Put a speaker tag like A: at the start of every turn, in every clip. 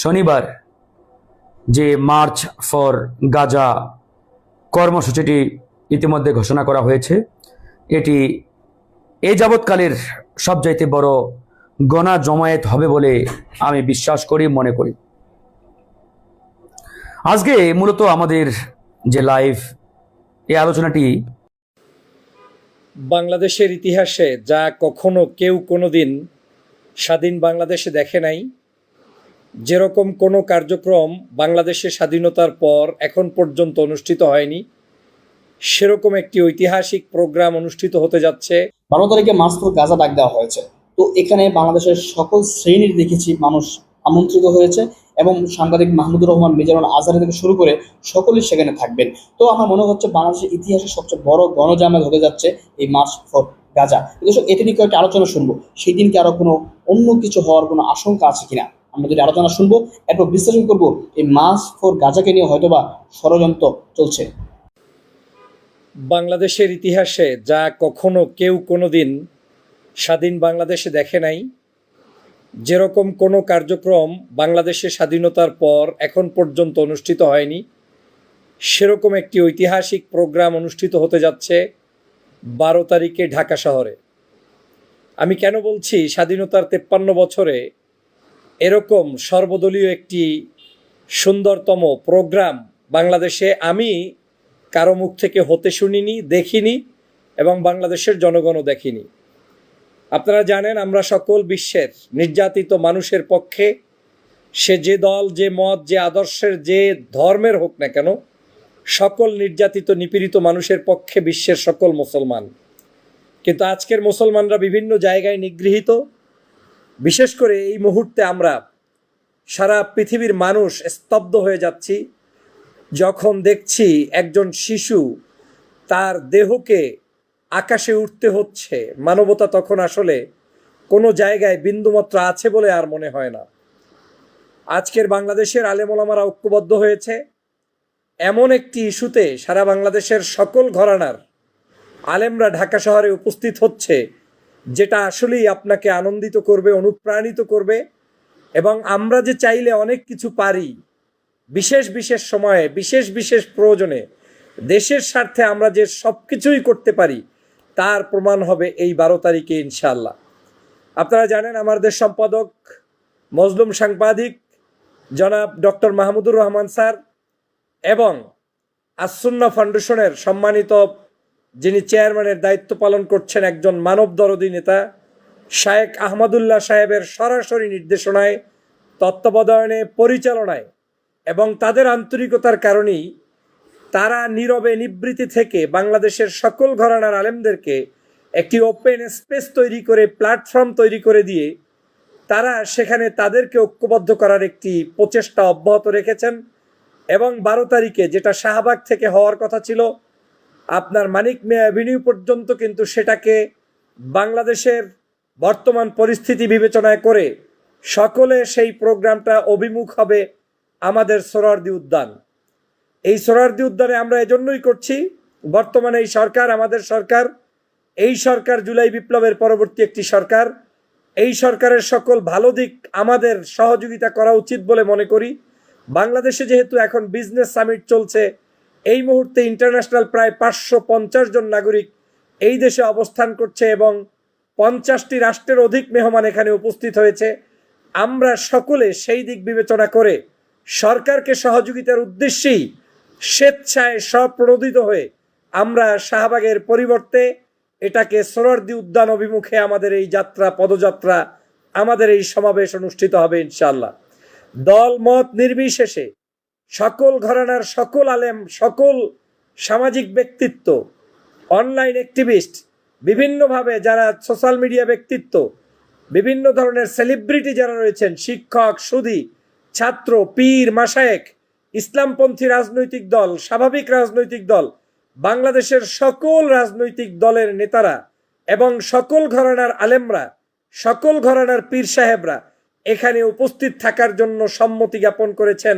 A: শনিবার যে March for Gaza কর্মসূচিটি ইতিমধ্যে ঘোষণা করা হয়েছে, এটি এ যাবৎকালের সবচাইতে বড় গণা জমায়েত হবে বলে আমি বিশ্বাস করি, মনে করি। আজকে মূলত আমাদের যে লাইভ, এই আলোচনাটি
B: বাংলাদেশের ইতিহাসে যা কখনো কেউ কোনোদিন স্বাধীন বাংলাদেশে দেখে নাই। যেরকম কোনো কার্যক্রম বাংলাদেশের স্বাধীনতার পর এখন পর্যন্ত অনুষ্ঠিত হয়নি, সেরকম একটি ঐতিহাসিক প্রোগ্রাম অনুষ্ঠিত হতে যাচ্ছে।
C: বারো তারিখে মাসপুর গাজা ডাক দেওয়া হয়েছে। তো এখানে বাংলাদেশের সকল শ্রেণির দেখেছি মানুষ আমন্ত্রিত হয়েছে এবং সাংবাদিক মাহমুদুর রহমান, মিজানুল আজহারি থেকে শুরু করে সকলেই সেখানে থাকবেন। তো আমার মনে হচ্ছে বাংলাদেশের ইতিহাসে সবচেয়ে বড় গণজামাত হতে যাচ্ছে এই মার্চ ফর গাজা। দর্শক, এটি নিয়ে কয়েকটি আলোচনা শুনব। সেই দিনকে আরও কোনো অন্য কিছু হওয়ার কোনো আশঙ্কা আছে কিনা? আমরা যদি আলোচনা শুনব, এরপর বিশ্লেষণ করব, এই মার্চ ফর গাজাকে নিয়ে হয়তোবা ষড়যন্ত্র চলছে।
B: বাংলাদেশের ইতিহাসে যা কখনো কেউ কোনোদিন স্বাধীন বাংলাদেশে দেখে নাই। যেরকম কোনো কার্যক্রম বাংলাদেশে স্বাধীনতার পর এখন পর্যন্ত অনুষ্ঠিত হয়নি, সেরকম একটি ঐতিহাসিক প্রোগ্রাম অনুষ্ঠিত হতে যাচ্ছে বারো তারিখে ঢাকা শহরে। আমি কেন বলছি স্বাধীনতার তেপ্পান্ন বছরে এরকম সর্বদলীয় একটি সুন্দরতম প্রোগ্রাম বাংলাদেশে আমি কারও মুখ থেকে হতে শুনিনি, দেখিনি এবং বাংলাদেশের জনগণও দেখিনি। আপনারা জানেন, আমরা সকল বিশ্বের নির্যাতিত মানুষের পক্ষে সে যে দল, যে মত, যে আদর্শের, যে ধর্মের হোক না কেন, সকল নির্যাতিত, নিপীড়িত মানুষের পক্ষে বিশ্বের সকল মুসলমান। কিন্তু আজকের মুসলমানরা বিভিন্ন জায়গায় নিগৃহীত বিশেষ করে এই মুহূর্তে আমরা সারা পৃথিবীর মানুষ স্তব্ধ হয়ে যাচ্ছি। যখন দেখছি একজন শিশু তার দেহকে আকাশে উঠতে হচ্ছে, মানবতা তখন আসলে কোনো জায়গায় বিন্দুমাত্র আছে বলে আর মনে হয় না। আজকের বাংলাদেশের আলেমোলামারা ঐক্যবদ্ধ হয়েছে। এমন একটি ইস্যুতে সারা বাংলাদেশের সকল ঘরানার আলেমরা ঢাকা শহরে উপস্থিত হচ্ছে। যেটা আসলেই আপনাকে আনন্দিত করবে, অনুপ্রাণিত করবে এবং আমরা যে চাইলে অনেক কিছু পারি, বিশেষ বিশেষ সময়ে, বিশেষ বিশেষ প্রয়োজনে, দেশের স্বার্থে আমরা যে সব কিছুই করতে পারি, তার প্রমাণ হবে এই বারো তারিখে ইনশাল্লাহ আপনারা জানেন আমাদের সম্পাদক, মজলুম সাংবাদিক জনাব ডক্টর মাহমুদুর রহমান স্যার এবং আসুন্না ফাউন্ডেশনের সম্মানিত যিনি চেয়ারম্যানের দায়িত্ব পালন করছেন একজন মানব দরদি নেতা, শায়েক আহমদুল্লাহ সাহেবের সরাসরি নির্দেশনায়, তত্ত্বাবধানে, পরিচালনায় এবং তাদের আন্তরিকতার কারণেই তারা নীরবে নিবৃত্তি থেকে বাংলাদেশের সকল ঘরানার আলেমদেরকে একটি ওপেন স্পেস তৈরি করে, প্ল্যাটফর্ম তৈরি করে দিয়ে তারা সেখানে তাদেরকে ঐক্যবদ্ধ করার একটি প্রচেষ্টা অব্যাহত রেখেছেন এবং বারো তারিখে, যেটা শাহবাগ থেকে হওয়ার কথা ছিল আপনার মানিক মে অ্যাভিনিউ পর্যন্ত কিন্তু সেটাকে বাংলাদেশের বর্তমান পরিস্থিতি বিবেচনায় করে সকলে সেই প্রোগ্রামটা অভিমুখ হবে আমাদের সোরারদি উদ্যান। এই সোরারদি উদ্যানে আমরা এজন্যই করছি, বর্তমানে এই সরকার, আমাদের সরকার, এই সরকার জুলাই বিপ্লবের পরবর্তী একটি সরকার। এই সরকারের সকল ভালো দিক আমাদের সহযোগিতা করা উচিত বলে মনে করি। বাংলাদেশে যেহেতু এখন বিজনেস সামিট চলছে এই মুহূর্তে ইন্টারন্যাশনাল প্রায় পাঁচশো পঞ্চাশ জন নাগরিক এই দেশে অবস্থান করছে এবং পঞ্চাশটি রাষ্ট্রের অধিক মেহমান এখানে উপস্থিত হয়েছে। আমরা সকলে সেই দিক বিবেচনা করে সরকারকে সহযোগিতার উদ্দেশ্যেই স্বেচ্ছায় স্বপ্রণোদিত হয়ে আমরা শাহবাগের পরিবর্তে এটাকে সোনারদি উদ্যান অভিমুখে আমাদের এই যাত্রা, পদযাত্রা, আমাদের এই সমাবেশ অনুষ্ঠিত হবে ইনশাল্লাহ দল মত নির্বিশেষে সকল ঘরানার সকল আলেম, সকল সামাজিক ব্যক্তিত্ব, অনলাইন অ্যাক্টিভিস্ট, বিভিন্নভাবে যারা সোশ্যাল মিডিয়া ব্যক্তিত্ব, বিভিন্ন ধরনের সেলিব্রিটি যারা রয়েছেন, শিক্ষক সুদী ছাত্র, পীর মাসায়েক ইসলামপন্থী রাজনৈতিক দল, স্বাভাবিক রাজনৈতিক দল, বাংলাদেশের সকল রাজনৈতিক দলের নেতারা এবং সকল ঘরানার আলেমরা, সকল ঘরানার পীর সাহেবরা এখানে উপস্থিত থাকার জন্য সম্মতি জ্ঞাপন করেছেন।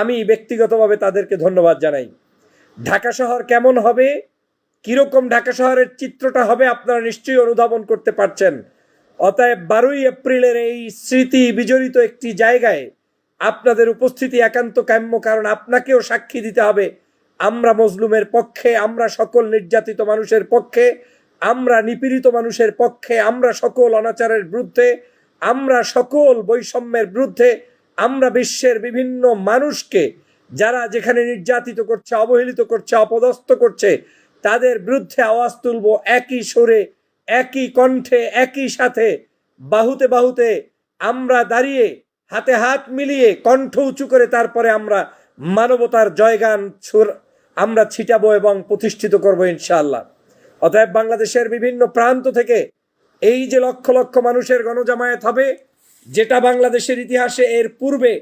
B: আমি ব্যক্তিগতভাবে তাদেরকে ধন্যবাদ জানাই। ঢাকা শহর কেমন হবে? কীরকম ঢাকা শহরের চিত্রটা হবে আপনারা নিশ্চয়ই অনুধাবন করতে পারছেন। অতএব বারোই এপ্রিলের এই স্মৃতি বিজড়িত একটি জায়গায় আপনাদের উপস্থিতি একান্ত কাম্য, কারণ আপনাকেও সাক্ষী দিতে হবে। আমরা মজলুমের পক্ষে, আমরা সকল নির্যাতিত মানুষের পক্ষে, আমরা নিপীড়িত মানুষের পক্ষে, আমরা সকল অনাচারের বিরুদ্ধে, আমরা সকল বৈষম্যের বিরুদ্ধে আমরা বিশ্বের বিভিন্ন মানুষকে যারা যেখানে নির্যাতিত করছে, অবহেলিত করছে, অপদস্থ করছে, তাদের বিরুদ্ধে আওয়াজ তুলব একই সুরে, একই কণ্ঠে, একই সাথে, বাহুতে বাহুতে আমরা দাঁড়িয়ে, হাতে হাত মিলিয়ে কণ্ঠ উঁচু করে তারপরে আমরা মানবতার জয়গান ছুর- আমরা ছিটাবো এবং প্রতিষ্ঠিত করব ইনশাআল্লাহ। অতএব বাংলাদেশের বিভিন্ন প্রান্ত থেকে এই যে লক্ষ লক্ষ মানুষের গণজামায়াত হবে যেটা বাংলাদেশের ইতিহাসে এর পূর্বে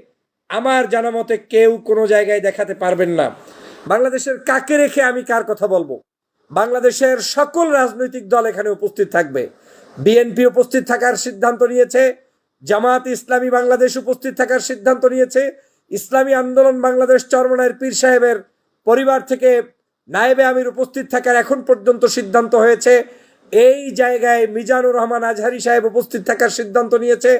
B: আমার জানা মতে কেউ কোনো জায়গায় দেখাতে পারবেন না। বাংলাদেশের কাকে রেখে আমি কার কথা বলব? বাংলাদেশের সকল রাজনৈতিক দল এখানে উপস্থিত থাকবে। বিএনপি উপস্থিত থাকার সিদ্ধান্ত নিয়েছে জামাত ইসলামী বাংলাদেশ উপস্থিত থাকার সিদ্ধান্ত নিয়েছে, ইসলামী আন্দোলন বাংলাদেশ চরমনায়ের পীর সাহেবের পরিবার থেকে নায়েবে আমির উপস্থিত থাকার এখন পর্যন্ত সিদ্ধান্ত হয়েছে। এই জায়গায় মিজানুর রহমান আজহারি সাহেব উপস্থিত থাকার সিদ্ধান্ত নিয়েছে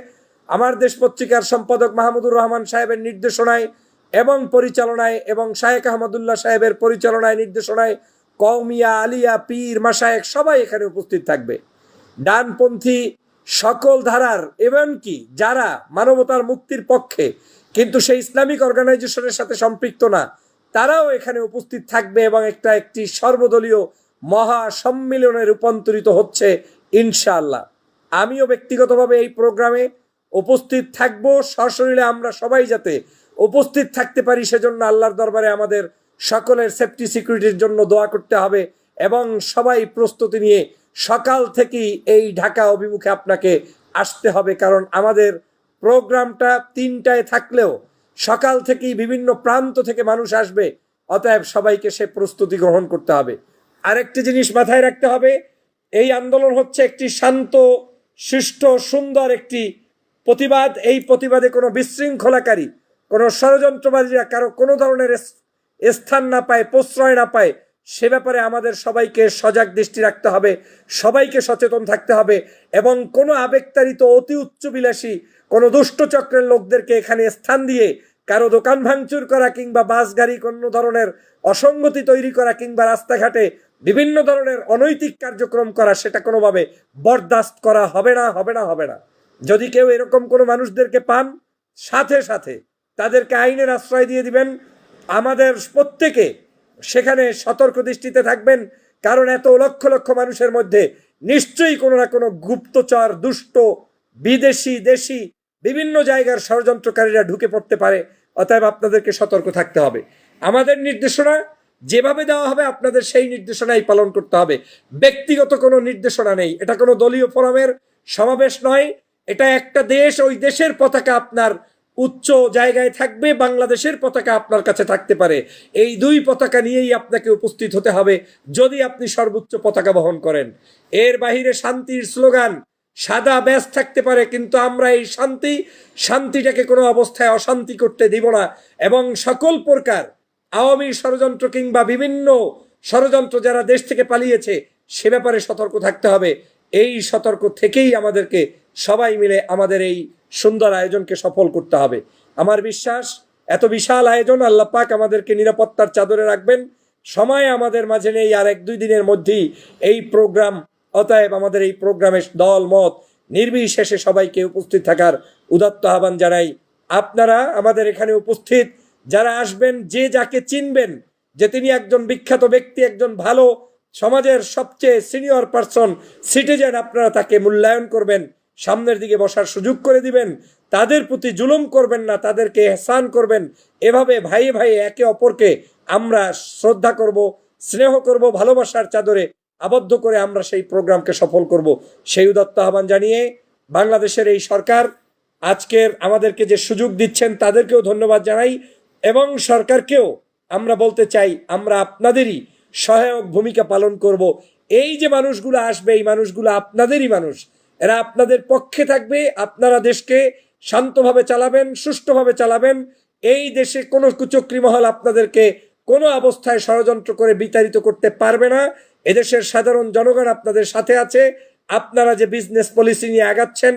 B: আমার দেশ পত্রিকার সম্পাদক মাহমুদুর রহমান সাহেবের নির্দেশনায় এবং পরিচালনায় এবং শায়েক আহমদুল্লাহ সাহেবের পরিচালনায় নির্দেশনায় কৌমিয়া আলিয়া, পীর মাসায়েক সবাই এখানে উপস্থিত থাকবে। ডানপন্থী সকল ধারার, এমনকি যারা মানবতার মুক্তির পক্ষে, কিন্তু সেই ইসলামিক অর্গানাইজেশনের সাথে সম্পৃক্ত না, তারাও এখানে উপস্থিত থাকবে এবং একটা একটি সর্বদলীয় মহা সম্মিলনে রূপান্তরিত হচ্ছে ইনশাআল্লাহ। আমিও ব্যক্তিগতভাবে এই প্রোগ্রামে উপস্থিত থাকব, সশরীরে আমরা সবাই যাতে উপস্থিত থাকতে পারি, সেজন্য আল্লাহর দরবারে আমাদের সকলের সেফটি সিকিউরিটির জন্য দোয়া করতে হবে এবং সবাই প্রস্তুতি নিয়ে সকাল থেকেই এই ঢাকা অভিমুখে আপনাকে আসতে হবে, কারণ আমাদের প্রোগ্রামটা তিনটায় থাকলেও সকাল থেকেই বিভিন্ন প্রান্ত থেকে মানুষ আসবে, অতএব সবাইকে সে প্রস্তুতি গ্রহণ করতে হবে। আরেকটি জিনিস মাথায় রাখতে হবে, এই আন্দোলন হচ্ছে একটি শান্ত, সুষ্ঠ, সুন্দর একটি প্রতিবাদ, এই প্রতিবাদে কোনো বিশৃঙ্খলাকারী, কোনো ষড়যন্ত্রবাদীরা কারও কোনো ধরনের স্থান না পায়, প্রশ্রয় না পায়, সে ব্যাপারে আমাদের সবাইকে সজাগ দৃষ্টি রাখতে হবে, সবাইকে সচেতন থাকতে হবে এবং কোনো আবেগতারিত অতি উচ্চবিলাসী কোনো দুষ্টচক্রের লোকদেরকে এখানে স্থান দিয়ে কারও দোকান ভাঙচুর করা কিংবা বাস, গাড়ি কোনো ধরনের অসঙ্গতি তৈরি করা কিংবা রাস্তাঘাটে বিভিন্ন ধরনের অনৈতিক কার্যক্রম করা, সেটা কোনোভাবে বরদাস্ত করা হবে না হবে না হবে না। যদি কেউ এরকম কোনো মানুষদেরকে পান, সাথে সাথে তাদেরকে আইনের আশ্রয় দিয়ে দিবেন। আমাদের প্রত্যেকে সেখানে সতর্ক দৃষ্টিতে থাকবেন, কারণ এত লক্ষ লক্ষ মানুষের মধ্যে নিশ্চয়ই কোনো না কোনো গুপ্তচর, দুষ্ট, বিদেশি, দেশি, বিভিন্ন জায়গার ষড়যন্ত্রকারীরা ঢুকে পড়তে পারে। অতএব আপনাদেরকে সতর্ক থাকতে হবে। আমাদের নির্দেশনা যেভাবে দেওয়া হবে, আপনাদের সেই নির্দেশনাই পালন করতে হবে। ব্যক্তিগত কোনো নির্দেশনা নেই। এটা কোনো দলীয় ফোরামের সমাবেশ নয়। এটা একটা দেশ, ওই দেশের পতাকা আপনার উচ্চ জায়গায় থাকবে, বাংলাদেশের পতাকা আপনার কাছে থাকতে পারে। এই দুই পতাকা নিয়েই আপনাকে উপস্থিত হতে হবে যদি আপনি সর্বোচ্চ পতাকা বহন করেন। এর বাহিরে শান্তির স্লোগান, সাদা ব্যাস থাকতে পারে, কিন্তু আমরা এই শান্তি, শান্তিটাকে কোনো অবস্থায় অশান্তি করতে দিব না। এবং সকল প্রকার আওয়ামী ষড়যন্ত্র কিংবা বিভিন্ন ষড়যন্ত্র যারা দেশ থেকে পালিয়েছে, সে ব্যাপারে সতর্ক থাকতে হবে। এই সতর্ক থেকেই আমাদেরকে সবাই মিলে আমাদের এই সুন্দর আয়োজনকে সফল করতে হবে। আমার বিশ্বাস, এত বিশাল আয়োজন আল্লাহ পাক আমাদেরকে নিরাপত্তার চাদরে রাখবেন। সময় আমাদের মাঝে নেই, আর এক দুই দিনের মধ্যেই এই প্রোগ্রাম, অতএব আমাদের এই প্রোগ্রামের দল, মত নির্বিশেষে সবাইকে উপস্থিত থাকার উদাত্ত আহ্বান জানাই। আপনারা আমাদের এখানে উপস্থিত, যারা আসবেন, যে যাকে চিনবেন, যে তিনি একজন বিখ্যাত ব্যক্তি, একজন ভালো সমাজের সবচেয়ে সিনিয়র পার্সন সিটিজেন আপনারা তাকে মূল্যায়ন করবেন। সামনের দিকে বসার সুযোগ করে দিবেন। তাদের প্রতি জুলুম করবেন না, তাদেরকে এহসান করবেন। এভাবে ভাই ভাই একে অপরকে আমরা শ্রদ্ধা করব, স্নেহ করব, ভালোবাসার চাদরে আবদ্ধ করে আমরা সেই প্রোগ্রামকে সফল করব। সেই উদত্ত আহ্বান জানিয়ে বাংলাদেশের এই সরকার আজকের আমাদেরকে যে সুযোগ দিচ্ছেন তাদেরকেও ধন্যবাদ জানাই এবং সরকারকেও আমরা বলতে চাই, আমরা আপনাদেরই সহায়ক ভূমিকা পালন করব। এই যে মানুষগুলো আসবে, এই মানুষগুলো আপনাদেরই মানুষ। এরা আপনাদের পক্ষে থাকবে, আপনারা দেশকে শান্তভাবে চালাবেন, সুষ্ঠুভাবে চালাবেন। এই দেশে কোনো কুচক্রী মহল আপনাদেরকে কোনো অবস্থায় ষড়যন্ত্র করে বিতাড়িত করতে পারবে না। এদেশের সাধারণ জনগণ আপনাদের সাথে আছে। আপনারা যে বিজনেস পলিসি নিয়ে আগাচ্ছেন,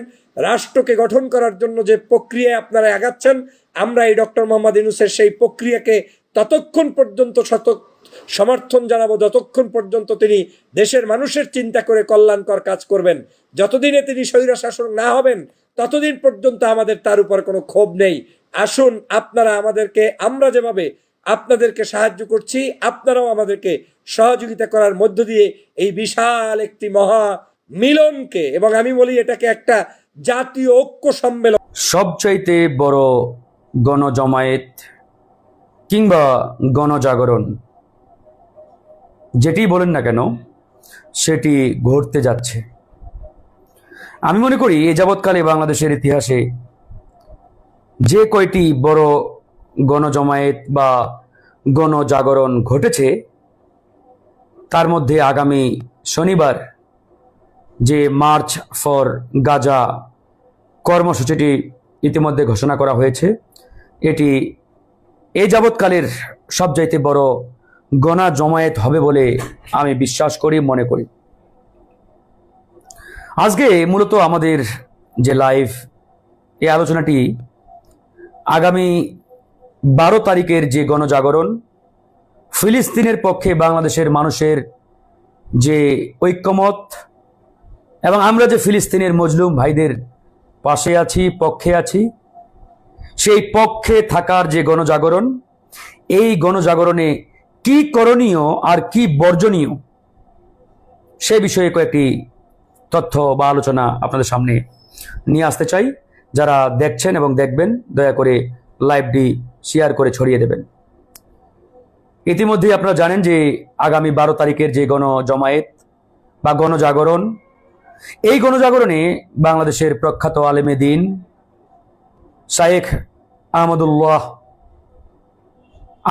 B: রাষ্ট্রকে গঠন করার জন্য যে প্রক্রিয়ায় আপনারা আগাচ্ছেন, আমরা এই ডক্টর মোহাম্মদ ইউনুসের সেই প্রক্রিয়াকে ততক্ষণ পর্যন্ত শত সমর্থন জানাব যতক্ষণ পর্যন্ত তিনি দেশের মানুষের চিন্তা করে কল্যাণকর কাজ করবেন। যতদিনে তিনি স্বৈরা শাসক না হবেন, ততদিন পর্যন্ত আমাদের তার উপর কোনো ক্ষোভ নেই। আসুন, আপনারা আমাদেরকে, আমরা যেভাবে আপনাদেরকে সাহায্য করছি, আপনারাও আমাদেরকে সহযোগিতা করার মধ্য দিয়ে এই বিশাল একটি মহা মিলনকে এবং আমি বলি এটাকে একটা জাতীয় ঐক্য সম্মেলন।
A: সবচাইতে বড় গণজমায়েত কিংবা গণজাগরণ যেটি বলেন না কেন, সেটি ঘটতে যাচ্ছে। আমি মনে করি এ যাবৎকালে বাংলাদেশের ইতিহাসে যে কয়টি বড় গণজমায়েত বা গণজাগরণ ঘটেছে, তার মধ্যে আগামী শনিবার যে মার্চ ফর গাজা কর্মসূচিটি ইতিমধ্যে ঘোষণা করা হয়েছে, এটি এই যাবৎকালের সবচাইতে বড় গণা জমায়েত হবে বলে আমি বিশ্বাস করি, মনে করি। আজকে মূলত আমাদের যে লাইভ, এই আলোচনাটি আগামী বারো তারিখের যে গণজাগরণ, ফিলিস্তিনের পক্ষে বাংলাদেশের মানুষের যে ঐক্যমত এবং আমরা যে ফিলিস্তিনের মজলুম ভাইদের পাশে আছি, পক্ষে আছি, সেই পক্ষে থাকার যে গণজাগরণ, এই গণজাগরণে কি করণীয় আর কি বর্জনীয়? সে বিষয়ে কয়েকটি তথ্য বা আলোচনা আপনাদের সামনে নিয়ে আসতে চাই। যারা দেখছেন এবং দেখবেন, দয়া করে লাইভটি শেয়ার করে ছড়িয়ে দেবেন। ইতিমধ্যেই আপনারা জানেন যে আগামী বারো তারিখের যে গণজমায়েত বা গণজাগরণ, এই গণজাগরণে বাংলাদেশের প্রখ্যাত আলেমে দিন শায়েখ আহমদুল্লাহ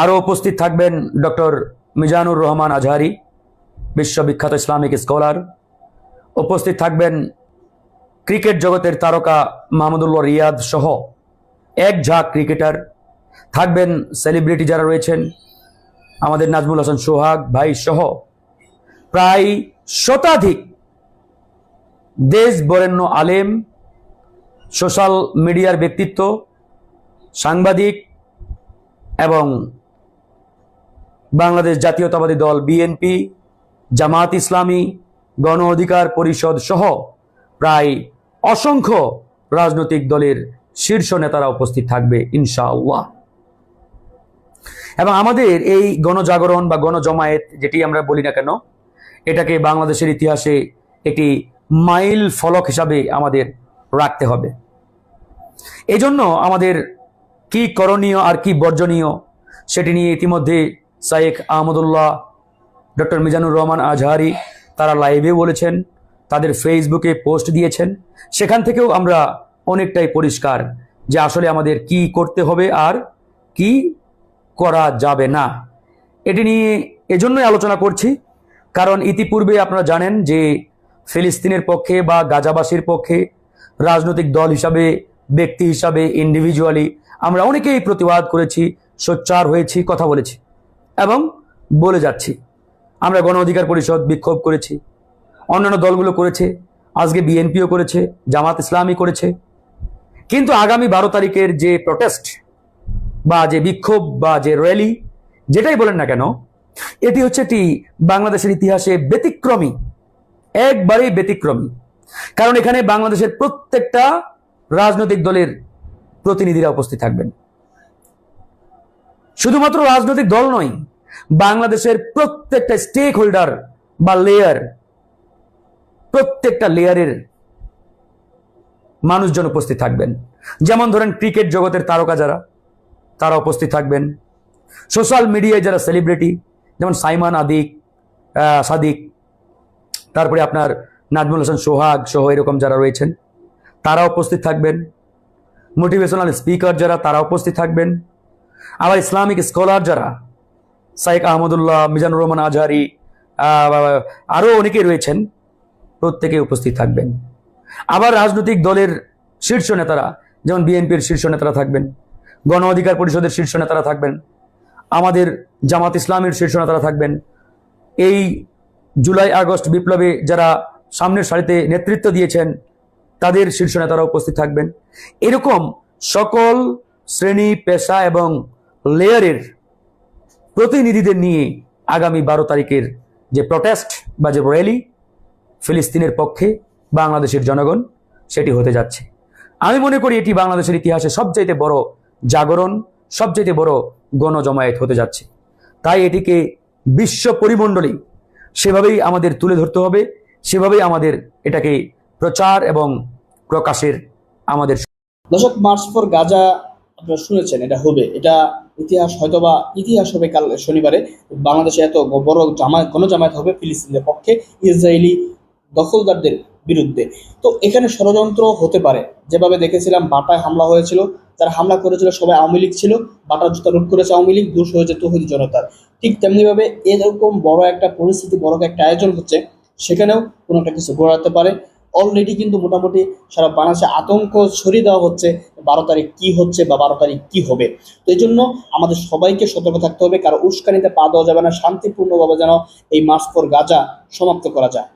A: আরও উপস্থিত থাকবেন ডক্টর মিজানুর রহমান আজহারি, বিশ্ববিখ্যাত ইসলামিক স্কলার। উপস্থিত থাকবেন ক্রিকেট জগতের তারকা মাহমুদুল্লাহ রিয়াদ সহ এক ঝাঁক ক্রিকেটার। থাকবেন সেলিব্রিটি যারা রয়েছেন, আমাদের নাজমুল হাসান সোহাগ ভাই সহ প্রায় শতাধিক দেশ বরেণ্য আলেম, সোশ্যাল মিডিয়ার ব্যক্তিত্ব, সাংবাদিক এবং বাংলাদেশ জাতীয়তাবাদী দল বিএনপি, জামাত ইসলামী, গণ অধিকার পরিষদ সহ প্রায় অসংখ্য রাজনৈতিক দলের শীর্ষ নেতারা উপস্থিত থাকবে, ইনশাআল্লাহ। এবং আমাদের এই গণজাগরণ বা গণজমায়েত, যেটি আমরা বলি না কেন, এটাকে বাংলাদেশের ইতিহাসে একটি মাইল ফলক হিসাবে আমাদের রাখতে হবে। এজন্য আমাদের কি করণীয় আর কি বর্জনীয়, সেটি নিয়ে ইতিমধ্যে শায়েখ আহমদুল্লাহ, ডক্টর মিজানুর রহমান আজহারি, তারা লাইভে বলেছেন, তাদের ফেসবুকে পোস্ট দিয়েছেন। সেখান থেকেও আমরা অনেকটাই পরিষ্কার যে আসলে আমাদের কি করতে হবে আর কি করা যাবে না। এটি নিয়ে এজন্যই আলোচনা করছি, কারণ ইতিপূর্বে আপনারা জানেন যে ফিলিস্তিনের পক্ষে বা গাজাবাসীর পক্ষে রাজনৈতিক দল হিসাবে, ব্যক্তি হিসাবে ইন্ডিভিজুয়ালি আমরা অনেকেই প্রতিবাদ করেছি, সোচ্চার হয়েছি, কথা বলেছি। এবং বলে যাচ্ছি, আমরা গণ অধিকার পরিষদ বিক্ষোভ করেছি, অন্যান্য দলগুলো করেছে, আজকে বিএনপিও করেছে, জামাত ইসলামী করেছে। কিন্তু আগামী বারো তারিখের যে প্রটেস্ট বা যে বিক্ষোভ বা যে র্যালি যেটাই বলেন না কেন, এটি হচ্ছে একটি বাংলাদেশের ইতিহাসে ব্যতিক্রমী, একবারেই ব্যতিক্রমী। কারণ এখানে বাংলাদেশের প্রত্যেকটা রাজনৈতিক দলের প্রতিনিধিরা উপস্থিত থাকবেন। শুধুমাত্র রাজনৈতিক দল নয়, বাংলাদেশের প্রত্যেকটা স্টেক হোল্ডার বা লেয়ার প্রত্যেকটা লেয়ারের মানুষজন উপস্থিত থাকবেন। যেমন ধরেন ক্রিকেট জগতের তারকা যারা, তারা উপস্থিত থাকবেন। সোশ্যাল মিডিয়ায় যারা সেলিব্রিটি যেমন সাইমান আদিক সাদিক, তারপরে আপনার নাজমুল হাসান সোহাগ সহ এরকম যারা রয়েছেন, তারা উপস্থিত থাকবেন। মোটিভেশনাল স্পিকার যারা, তারা উপস্থিত থাকবেন। আবার ইসলামিক স্কলার যারা সাইক আহমদুল্লাহ, মিজানুর রহমান আজহারি আরও অনেকেই রয়েছেন, প্রত্যেকে উপস্থিত থাকবেন। আবার রাজনৈতিক দলের শীর্ষ নেতারা, যেমন বিএনপির শীর্ষ নেতারা থাকবেন, গণ অধিকার পরিষদের শীর্ষ নেতারা থাকবেন, আমাদের জামাত ইসলামের শীর্ষ নেতারা থাকবেন। এই জুলাই, আগস্ট বিপ্লবে যারা সামনের সারিতে নেতৃত্ব দিয়েছেন, তাদের শীর্ষ নেতারা উপস্থিত থাকবেন। এরকম সকল শ্রেণি, পেশা এবং লেয়ারের প্রতিনিধিদের নিয়ে আগামী বারো তারিখের যে প্রটেস্ট বা যে র্যালি ফিলিস্তিনের পক্ষে বাংলাদেশের জনগণ, সেটি হতে যাচ্ছে। আমি মনে করি এটি বাংলাদেশের ইতিহাসে সবচাইতে বড় জাগরণ, সবচাইতে বড় গণজমায়েত হতে যাচ্ছে। তাই এটিকে বিশ্ব পরিমণ্ডলে সেভাবেই আমাদের তুলে ধরতে হবে, সেভাবেই আমাদের এটাকে প্রচার এবং প্রকাশের আমাদের
C: দর্শক মার্চ ফর গাজা আপনারা শুনেছেন, এটা হবে। এটা ইতিহাস হয়তোবা ইতিহাস হবে কাল শনিবারে। বাংলাদেশে এত বড় জামায়াত, গণজামায়াত হবে ফিলিস্তিনের পক্ষে, ইসরায়েলি দখলদারদের বিরুদ্ধে। তো এখানে ষড়যন্ত্র হতে পারে। যেভাবে দেখেছিলাম, বাটায় হামলা হয়েছিল, যারা হামলা করেছিল সবাই আওয়ামী লীগ ছিল, বাটার জুতা রোধ করেছে আওয়ামী লীগ, দোষ হয়েছে তহিদ জনতার। ঠিক তেমনিভাবে এরকম বড় একটা পরিস্থিতি, বড় একটা আয়োজন হচ্ছে, সেখানেও কোনো একটা কিছু গড়াতে পারে। অলরেডি কিন্তু মোটামুটি সারা বাংলাদেশে আতঙ্ক ছড়িয়ে দেওয়া হচ্ছে বারো তারিখ কি হচ্ছে বা বারো তারিখ কি হবে। তো এই জন্য আমাদের সবাইকে সতর্ক থাকতে হবে, কারও উস্কানিতে পা দেওয়া যাবে না, শান্তিপূর্ণভাবে যেন এই মাস্কর গাজা সমাপ্ত করা যায়।